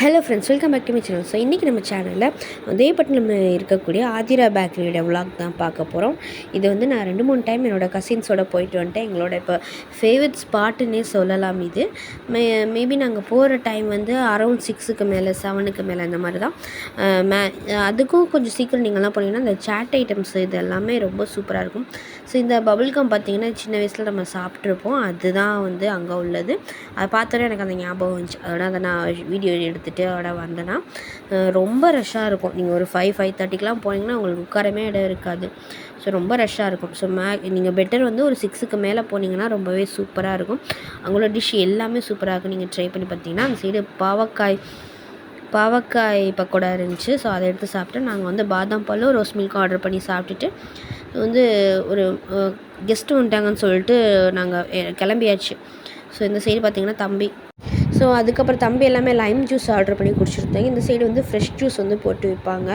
Hello friends welcome back to my channel so இன்றைக்கி நம்ம சேனலில் உதயப்பட்டினம் இருக்கக்கூடிய ஆதிரா பேக்கரியோட vlog தான் பார்க்க போகிறோம் இது வந்து நான் ரெண்டு மூணு டைம் என்னோடய கசின்ஸோட போயிட்டு வந்துட்டேன். எங்களோட இப்போ ஃபேவரட் ஸ்பாட்டுன்னே சொல்லலாம் இது. மே மேபி நாங்கள் போகிற டைம் வந்து அரௌண்ட் சிக்ஸுக்கு மேலே செவனுக்கு மேலே அந்த மாதிரி தான். மே அதுக்கும் கொஞ்சம் சீக்கிரம் நீங்கள்லாம் போனீங்கன்னா இந்த சேட் ஐட்டம்ஸ் இது எல்லாமே ரொம்ப சூப்பராக இருக்கும். ஸோ இந்த பபுள் கம் பார்த்தீங்கன்னா சின்ன வயசில் நம்ம சாப்பிட்ருப்போம் அதுதான் வந்து அங்கே உள்ளது. அதை பார்த்தோன்னே எனக்கு அந்த ஞாபகம் வந்துச்சு. அதோட அதை நான் வீடியோ எடுத்து பார்த்துட்டு அதோட வந்தேன்னா ரொம்ப ரஷ்ஷாக இருக்கும். நீங்கள் ஒரு ஃபைவ் ஃபைவ் தேர்ட்டிக்கெலாம் போனீங்கன்னா உங்களுக்கு உட்காரமே இடம் இருக்காது. ஸோ ரொம்ப ரஷ்ஷாக இருக்கும். ஸோ மே நீங்கள் பெட்டர் வந்து ஒரு சிக்ஸுக்கு மேலே போனீங்கன்னா ரொம்பவே சூப்பராக இருக்கும். அவங்களோட டிஷ் எல்லாமே சூப்பராக இருக்கும். நீங்கள் ட்ரை பண்ணி பார்த்தீங்கன்னா அந்த சைடு பாவக்காய் பாவக்காய் பக்கோடா இருந்துச்சு. ஸோ அதை எடுத்து சாப்பிட்டு நாங்கள் வந்து பாதாம் பாலும் ரோஸ் மில்க்கும் ஆர்டர் பண்ணி சாப்பிட்டுட்டு வந்து ஒரு கெஸ்ட்டு வந்துட்டாங்கன்னு சொல்லிட்டு நாங்கள் கிளம்பியாச்சு. ஸோ இந்த சைடு பார்த்திங்கன்னா தம்பி ஸோ அதுக்கப்புறம் தம்பி எல்லாமே லைம் ஜூஸ் ஆர்டர் பண்ணி குடிச்சிருந்தாங்க. இந்த சைடு வந்து ஃப்ரெஷ் ஜூஸ் வந்து போட்டு விற்பாங்க.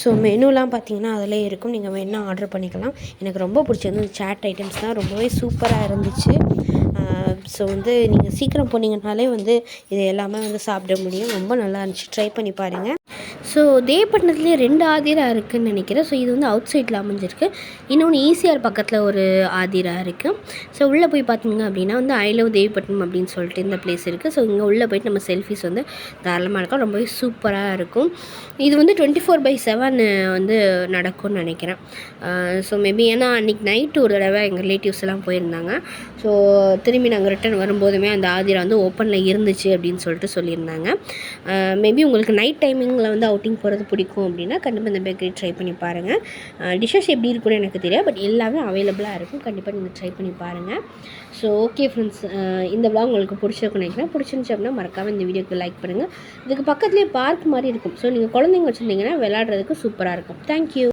ஸோ மெனுலாம் பார்த்தீங்கன்னா அதிலே இருக்கும். நீங்கள் வேணால் ஆர்டர் பண்ணிக்கலாம். எனக்கு ரொம்ப பிடிச்சது இந்த சாட் ஐட்டம்ஸ் தான். ரொம்பவே சூப்பராக இருந்துச்சு. ஸோ வந்து நீங்கள் சீக்கிரம் போனீங்கனாலே வந்து இது எல்லாமே வந்து சாப்பிட முடியும். ரொம்ப நல்லா இருந்துச்சு. ட்ரை பண்ணி பாருங்கள் ஸோ தேவப்பட்டினத்துலேயே ரெண்டு ஆதிரா இருக்குதுன்னு நினைக்கிறேன். ஸோ இது வந்து அவுட் சைடில் அமைஞ்சிருக்கு இன்னொன்று ஈசிஆர் பக்கத்தில் ஒரு ஆதிரா இருக்குது ஸோ உள்ளே போய் பார்த்தீங்க அப்படின்னா வந்து ஐ லவ் தேவிப்பட்டினம் அப்படின்னு சொல்லிட்டு இந்த பிளேஸ் இருக்குது ஸோ இங்கே உள்ளே போயிட்டு நம்ம செல்ஃபிஸ் வந்து தாராளமாக இருக்கும் ரொம்பவே சூப்பராக இருக்கும். இது வந்து டுவெண்ட்டி ஃபோர் பை செவன் வந்து நடக்கும்னு நினைக்கிறேன். ஸோ மேபி ஏன்னா அன்றைக்கி நைட்டு ஒரு தடவை எங்கள் ரிலேட்டிவ்ஸ் எல்லாம் போயிருந்தாங்க. ஸோ திரும்பி நாங்கள் ரிட்டர்ன் வரும்போதுமே அந்த ஆதிரா வந்து ஓப்பனில் இருந்துச்சு அப்படின்னு சொல்லிட்டு சொல்லியிருந்தாங்க. மேபி உங்களுக்கு நைட் டைமிங்கில் வந்து அவுட்டிங் போகிறது பிடிக்கும் அப்படின்னா கண்டிப்பாக இந்த பேக்கரி ட்ரை பண்ணி பாருங்கள் டிஷ்ஷஸ் எப்படி இருக்குன்னு எனக்கு தெரியாது பட் எல்லாமே அவைலபிளாக இருக்கும். கண்டிப்பாக நீங்கள் ட்ரை பண்ணி பாருங்கள் ஸோ ஓகே ஃப்ரெண்ட்ஸ் இந்த விழா உங்களுக்கு பிடிச்சிருக்குன்னு நினைக்கிறேன். பிடிச்சிருந்துச்சு அப்படின்னா மறக்காமல் இந்த வீடியோக்கு லைக் பண்ணுங்கள் இதுக்கு பக்கத்துலேயே பார்க் மாதிரி இருக்கும். ஸோ நீங்கள் குழந்தைங்க வச்சுருந்தீங்கன்னா விளாட்றதுக்கு சூப்பராக இருக்கும். தேங்க்யூ